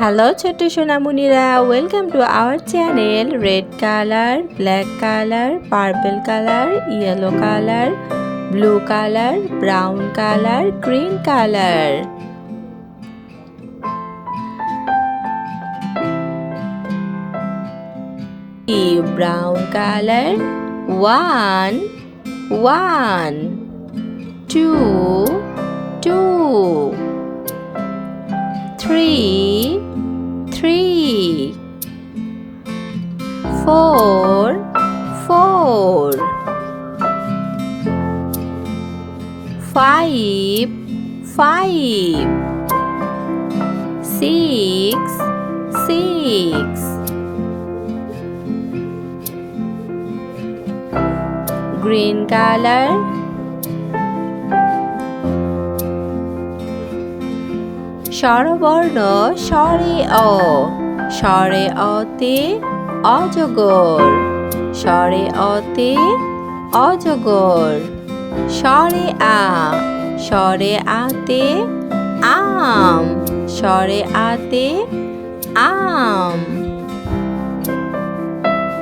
Hello ছোট্ট সোনামণিরা welcome to our channel red colour black colour purple colour yellow colour blue colour brown colour green colour brown color, one one, two two, three. Three four four five five six six. Green color স্বরবর্ণ স্বরে অ। স্বরে অতে অজগর। স্বরে অতে অজগর। স্বরে আ। স্বরে আতে আম। স্বরে আতে আম।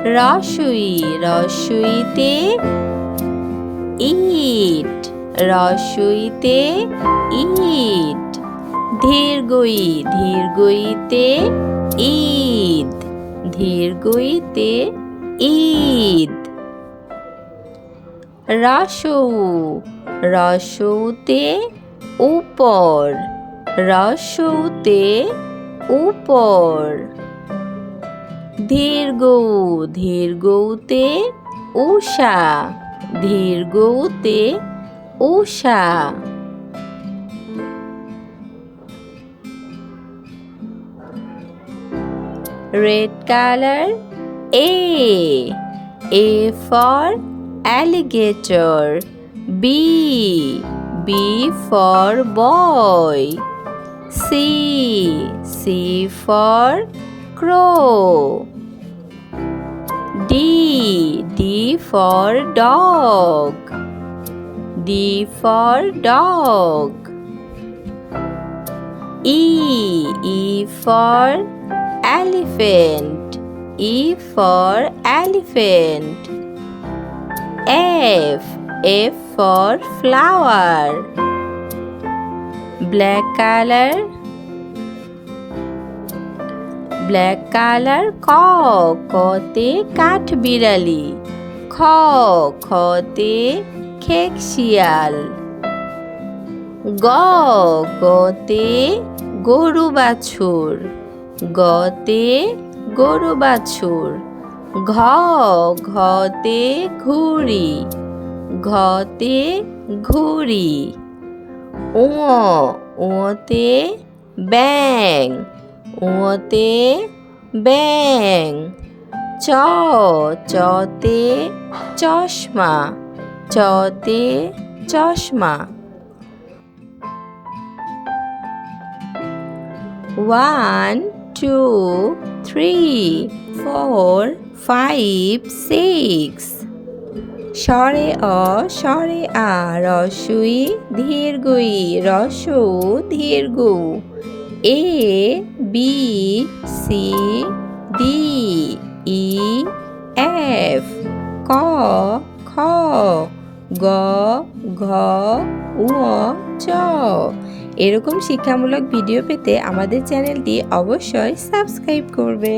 রসুই, রসুইতে ইট। রসুইতে ইট। ধীরগই ধীরগইতে ঈদ ধীরগইতে ঈদ। রসৌ, রসৌতে উপর রসৌতে উপর। দীর্ঘ দীর্ঘতে উষা দীর্ঘতে উষা red color A. A for alligator. B. B for boy. C. C for crow. D. D for dog. D for dog. E. E for elephant E for elephant F F for flower black color black colour ক কতে কাঠ বিড়ালি খ খতে খেক শিয়াল গ গতে গরু বাছুর গতে গরু বাছুর ঘ ঘতে ঘুড়ি ঘতে ঘুড়ি ও ওতে ব্যাং ওতে ব্যাং চ চতে চশমা চতে চশমা। One two three four five six স্বরে অ স্বরে আ, রসুই, ধীরগুই, রসু, ধীরগু। A, B, C, D, E, F, ক, খ, গ, ঘ চ এরকম শিক্ষামূলক ভিডিও পেতে আমাদের চ্যানেলটি অবশ্যই সাবস্ক্রাইব করবে।